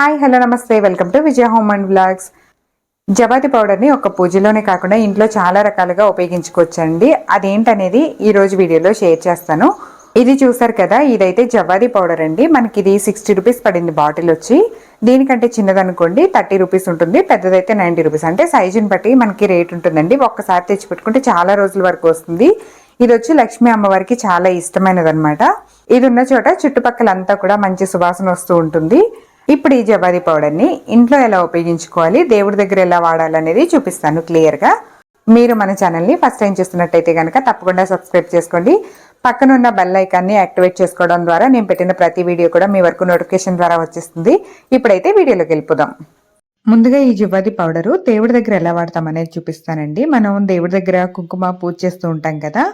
Hi hello నమస్తే. Welcome to Vijaya home and blogs జపాతి పౌడర్ని ఒక పూజలోనే కాకుండా ఇంట్లో చాలా రకాలుగా ఉపయోగించుకోవచ్చండి. అదేంటనేది ఈ రోజు వీడియోలో షేర్ చేస్తాను. ఇది చూసారు కదా ఇదైతే జవాది పౌడర్ అండి. మనకి ఇది సిక్స్టీ రూపీస్ పడింది బాటిల్ వచ్చి. దీనికంటే చిన్నదనుకోండి థర్టీ రూపీస్ ఉంటుంది. పెద్దదైతే నైంటీ రూపీస్. అంటే సైజుని బట్టి మనకి రేట్ ఉంటుందండి. ఒక్కసారి తెచ్చి పెట్టుకుంటే చాలా రోజుల వరకు వస్తుంది. ఇది వచ్చి లక్ష్మీ అమ్మవారికి చాలా ఇష్టమైనది అనమాట ఇది ఉన్న చోట చుట్టుపక్కల అంతా కూడా మంచి సువాసన వస్తూ ఉంటుంది. ఇప్పుడు ఈ జవాది పౌడర్ని ఇంట్లో ఎలా ఉపయోగించుకోవాలి దేవుడి దగ్గర ఎలా వాడాలనేది చూపిస్తాను క్లియర్గా మీరు మన ఛానల్ని ఫస్ట్ టైం చూస్తున్నట్టయితే కనుక తప్పకుండా సబ్స్క్రైబ్ చేసుకోండి. పక్కనున్న బెల్ ఐకాన్ని యాక్టివేట్ చేసుకోవడం ద్వారా నేను పెట్టిన ప్రతి వీడియో కూడా మీ వరకు నోటిఫికేషన్ ద్వారా వచ్చేస్తుంది. ఇప్పుడైతే వీడియోలోకి వెళ్ళిపోదాం. ముందుగా ఈ జువ్వాది పౌడరు దేవుడి దగ్గర ఎలా వాడతాం అనేది చూపిస్తానండి. మనం దేవుడి దగ్గర కుంకుమ పూజ చేస్తూ ఉంటాం కదా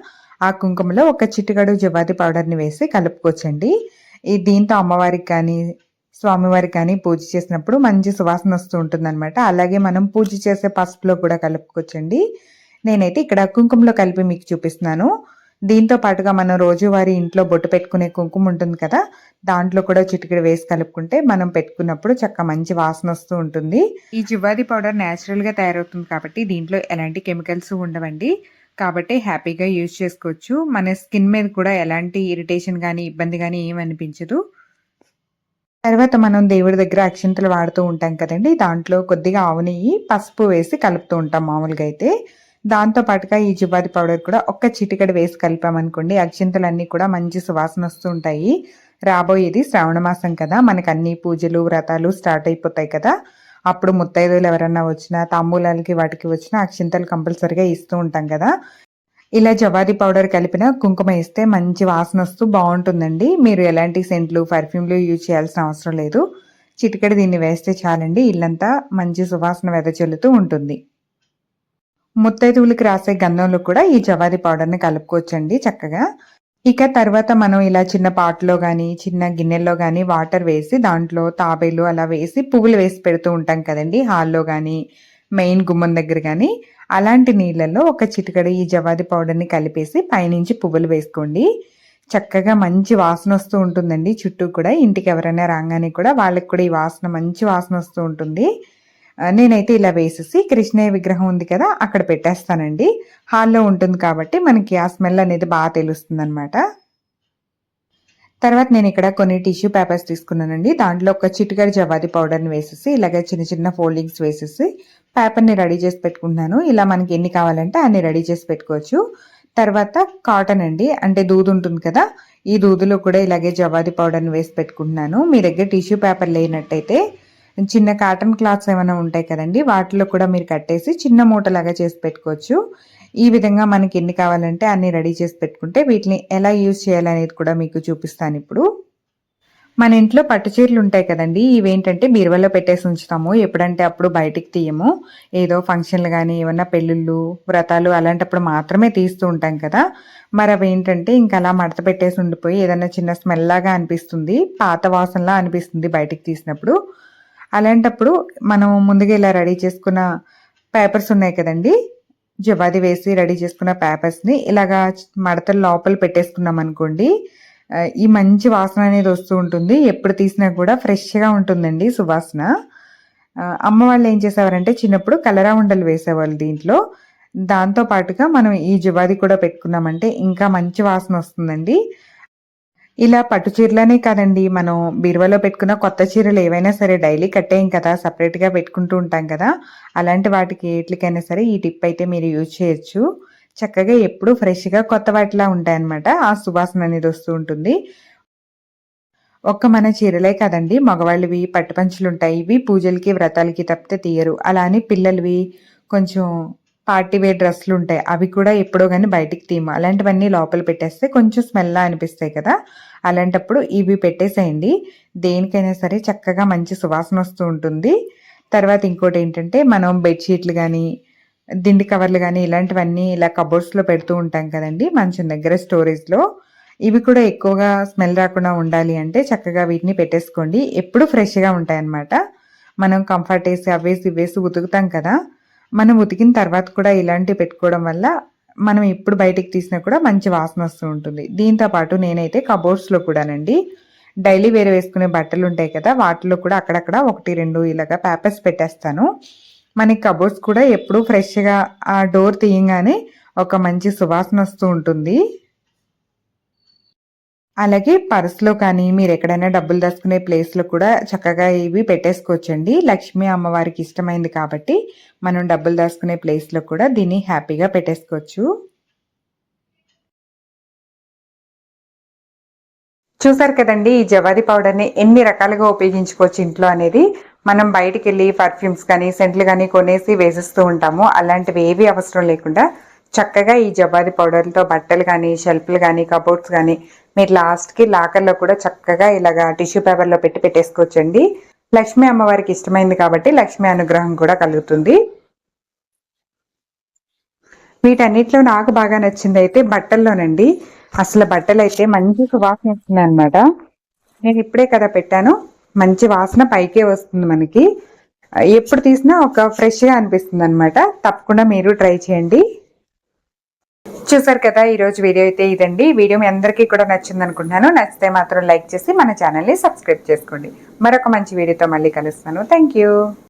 ఆ కుంకుమలో ఒక చిట్టుగడు జువ్వాది పౌడర్ని వేసి కలుపుకోవచ్చండి. ఈ దీంతో అమ్మవారికి కానీ స్వామివారికి కానీ పూజ చేసినప్పుడు మంచి సువాసన వస్తూ ఉంటుంది అలాగే మనం పూజ చేసే పసుపులో కూడా కలుపుకోవచ్చండి. నేనైతే ఇక్కడ కుంకుమలో కలిపి మీకు చూపిస్తున్నాను. దీంతో పాటుగా మనం రోజువారీ ఇంట్లో బొట్టు పెట్టుకునే కుంకుమ ఉంటుంది కదా దాంట్లో కూడా చిటికెడు వేసి కలుపుకుంటే మనం పెట్టుకున్నప్పుడు చక్క మంచి వాసన వస్తూ ఉంటుంది. ఈ జువ్వాది పౌడర్ న్యాచురల్గా తయారవుతుంది కాబట్టి దీంట్లో ఎలాంటి కెమికల్స్ ఉండవండి. కాబట్టి హ్యాపీగా యూజ్ చేసుకోవచ్చు. మన స్కిన్ మీద కూడా ఎలాంటి ఇరిటేషన్ కానీ ఇబ్బంది కానీ ఏమనిపించదు. అనిపించదు తర్వాత మనం దేవుడి దగ్గర అక్షింతలు వాడుతూ ఉంటాం కదండి. దాంట్లో కొద్దిగా ఆవు నెయ్యి పసుపు వేసి కలుపుతూ ఉంటాం మామూలుగా అయితే. దాంతో పాటుగా ఈ జుబాది పౌడర్ కూడా ఒక్క చిటికడి వేసి కలిపామనుకోండి అక్షింతలన్నీ కూడా మంచి సువాసన వస్తూ ఉంటాయి. రాబోయేది శ్రావణ మాసం కదా మనకు అన్ని పూజలు వ్రతాలు స్టార్ట్ అయిపోతాయి కదా. అప్పుడు ముత్తైదులు ఎవరన్నా వచ్చినా తాంబూలాలకి వాటికి వచ్చినా అక్షింతలు కంపల్సరిగా ఇస్తూ ఉంటాం కదా. ఇలా జవాది పౌడర్ కలిపిన కుంకుమ ఇస్తే మంచి వాసన వస్తూ బాగుంటుందండి. మీరు ఎలాంటి సెంట్లు పర్ఫ్యూమ్లు యూజ్ చేయాల్సిన అవసరం లేదు. చిటికెడు దీన్ని వేస్తే చాలండి. ఇల్లంతా మంచి సువాసన వెదజల్లుతూ ఉంటుంది. ముత్తైదువులకి రాసే గంధంలో కూడా ఈ జవాది పౌడర్ని కలుపుకోవచ్చండి చక్కగా. ఇక తర్వాత మనం ఇలా చిన్న పాటలో కానీ చిన్న గిన్నెల్లో కానీ వాటర్ వేసి దాంట్లో తాబేలు అలా వేసి పువ్వులు వేసి పెడుతూ ఉంటాం కదండి. హాల్లో కానీ మెయిన్ గుమ్మం దగ్గర కానీ అలాంటి నీళ్ళల్లో ఒక చిటికడ ఈ జవాది పౌడర్ని కలిపేసి పైనుంచి పువ్వులు వేసుకోండి. చక్కగా మంచి వాసన వస్తూ ఉంటుందండి. చుట్టూ కూడా ఇంటికి ఎవరైనా రాగానే కూడా వాళ్ళకి కూడా ఈ వాసన మంచి వాసన వస్తూ ఉంటుంది. నేనైతే ఇలా వేసేసి కృష్ణయ్య విగ్రహం ఉంది కదా అక్కడ పెట్టేస్తానండి. హాల్లో ఉంటుంది కాబట్టి మనకి ఆ స్మెల్ అనేది బాగా తెలుస్తుంది అనమాట తర్వాత నేను ఇక్కడ కొన్ని టిష్యూ పేపర్స్ తీసుకున్నానండి. దాంట్లో ఒక చిటికడ జవాది పౌడర్ని వేసేసి ఇలాగ చిన్న చిన్న ఫోల్డింగ్స్ వేసేసి పేపర్ని రెడీ చేసి పెట్టుకుంటున్నాను. ఇలా మనకి ఎన్ని కావాలంటే అన్ని రెడీ చేసి పెట్టుకోవచ్చు. తర్వాత కాటన్ అండి. అంటే దూదు ఉంటుంది కదా ఈ దూదులో కూడా ఇలాగే జవాది పౌడర్ని వేసి పెట్టుకుంటున్నాను. మీ దగ్గర టిష్యూ పేపర్ లేనట్టయితే చిన్న కాటన్ క్లాత్స్ ఏమైనా ఉంటాయి కదండి వాటిలో కూడా మీరు కట్టేసి చిన్న మూటలాగా చేసి పెట్టుకోవచ్చు. ఈ విధంగా మనకి ఎన్ని కావాలంటే అన్ని రెడీ చేసి పెట్టుకుంటే వీటిని ఎలా యూజ్ చేయాలనేది కూడా మీకు చూపిస్తాను ఇప్పుడు. మన ఇంట్లో పట్టు చీరలు ఉంటాయి కదండి ఇవేంటంటే బీరువాలో పెట్టేసి ఉంచుతాము. ఎప్పుడంటే అప్పుడు బయటికి తీయము. ఏదో ఫంక్షన్లు కానీ ఏమన్నా పెళ్ళిళ్ళు వ్రతాలు అలాంటప్పుడు మాత్రమే తీస్తూ ఉంటాం కదా. మరి అవి ఏంటంటే ఇంకా అలా మడత పెట్టేసి ఉండిపోయి ఏదైనా చిన్న స్మెల్ లాగా అనిపిస్తుంది పాత వాసనలా అనిపిస్తుంది బయటికి తీసినప్పుడు. అలాంటప్పుడు మనం ముందుగా ఇలా రెడీ చేసుకున్న పేపర్స్ ఉన్నాయి కదండి జవాది వేసి రెడీ చేసుకున్న పేపర్స్ని ఇలాగా మడతలు లోపల పెట్టేసుకున్నాం అనుకోండి ఈ మంచి వాసన అనేది వస్తూ ఉంటుంది. ఎప్పుడు తీసినా కూడా ఫ్రెష్గా ఉంటుందండి సువాసన. అమ్మ వాళ్ళు ఏం చేసేవారంటే చిన్నప్పుడు కలరా ఉండలు వేసేవాళ్ళు దీంట్లో. దాంతో పాటుగా మనం ఈ జువాది కూడా పెట్టుకున్నామంటే ఇంకా మంచి వాసన వస్తుందండి. ఇలా పట్టు చీరలనే కాదండి మనం బీరువాలో పెట్టుకున్న కొత్త చీరలు ఏవైనా సరే డైలీ కట్టేయం కదా సపరేట్గా పెట్టుకుంటూ ఉంటాం కదా అలాంటి వాటికి ఎట్లకైనా సరే ఈ టిప్ అయితే మీరు యూజ్ చేయొచ్చు. చక్కగా ఎప్పుడు ఫ్రెష్గా కొత్త వాటిలా ఉంటాయన్నమాట. ఆ సువాసన అనేది వస్తూ ఉంటుంది. ఒక్క మన చీరలే కదండి. మగవాళ్ళవి పట్టుపంచులు ఉంటాయి ఇవి పూజలకి వ్రతాలకి తప్పితే తీయరు. అలా అని పిల్లలవి కొంచెం పార్టీ వేర్ డ్రెస్సులు ఉంటాయి అవి కూడా ఎప్పుడో కానీ బయటికి తీయము. అలాంటివన్నీ లోపల పెట్టేస్తే కొంచెం స్మెల్లా అనిపిస్తాయి కదా. అలాంటప్పుడు ఇవి పెట్టేసేయండి. దేనికైనా సరే చక్కగా మంచి సువాసన వస్తూ ఉంటుంది. తర్వాత ఇంకోటి ఏంటంటే మనం బెడ్షీట్లు కానీ దిండి కవర్లు కానీ ఇలాంటివన్నీ ఇలా కబోర్డ్స్లో పెడుతూ ఉంటాం కదండి మంచం దగ్గర స్టోరేజ్లో ఇవి కూడా ఎక్కువగా స్మెల్ రాకుండా ఉండాలి అంటే చక్కగా వీటిని పెట్టేసుకోండి. ఎప్పుడు ఫ్రెష్గా ఉంటాయన్నమాట. మనం కంఫర్ట్ వేసి అవేసి ఇవేసి ఉతుకుతాం కదా మనం ఉతికిన తర్వాత కూడా ఇలాంటివి పెట్టుకోవడం వల్ల మనం ఎప్పుడు బయటికి తీసినా కూడా మంచి వాసన వస్తూ ఉంటుంది. దీంతో పాటు నేనైతే కబోర్డ్స్లో కూడానండి డైలీ వేరే వేసుకునే బట్టలు ఉంటాయి కదా వాటిలో కూడా అక్కడక్కడ ఒకటి రెండు ఇలాగా పేపర్స్ పెట్టేస్తాను. మనకి కబోర్డ్స్ కూడా ఎప్పుడు ఫ్రెష్గా ఆ డోర్ తీయంగానే ఒక మంచి సువాసన వస్తూ ఉంటుంది. అలాగే పర్స్లో కానీ మీరు ఎక్కడైనా డబ్బులు దాచుకునే ప్లేస్లో కూడా చక్కగా ఇవి పెట్టేసుకోవచ్చండి. లక్ష్మీ అమ్మవారికి ఇష్టమైంది కాబట్టి మనం డబ్బులు దాచుకునే ప్లేస్లో కూడా దీన్ని హ్యాపీగా పెట్టేసుకోవచ్చు. చూసారు కదండి ఈ జవాది పౌడర్ని ఎన్ని రకాలుగా ఉపయోగించుకోవచ్చు ఇంట్లో అనేది? మనం బయటికి వెళ్ళి పర్ఫ్యూమ్స్ కానీ సెంట్లు కానీ కొనేసి వేసిస్తూ ఉంటాము. అలాంటివి ఏవి అవసరం లేకుండా చక్కగా ఈ జబాది పౌడర్లతో బట్టలు కానీ షెల్ఫ్లు కానీ కబోర్డ్స్ కానీ మీరు లాస్ట్కి లాకర్లో కూడా చక్కగా ఇలాగా టిష్యూ పేపర్లో పెట్టి పెట్టేసుకోవచ్చండి. లక్ష్మీ అమ్మవారికి ఇష్టమైంది కాబట్టి లక్ష్మీ అనుగ్రహం కూడా కలుగుతుంది. వీటన్నిటిలో నాకు బాగా నచ్చింది అయితే బట్టల్లోనండి. అసలు బట్టలు అయితే మంచి సువాసన వస్తున్నాయి అనమాట నేను ఇప్పుడే కదా పెట్టాను. మంచి వాసన పైకే వస్తుంది మనకి. ఎప్పుడు తీసినా ఒక ఫ్రెష్గా అనిపిస్తుంది అనమాట తప్పకుండా మీరు ట్రై చేయండి. చూసారు కదా ఈరోజు వీడియో అయితే ఇదండి. వీడియో మీ అందరికీ కూడా నచ్చింది అనుకుంటున్నాను. నచ్చితే మాత్రం లైక్ చేసి మన ఛానల్ని సబ్స్క్రైబ్ చేసుకోండి. మరొక మంచి వీడియోతో మళ్ళీ కలుస్తాను. థ్యాంక్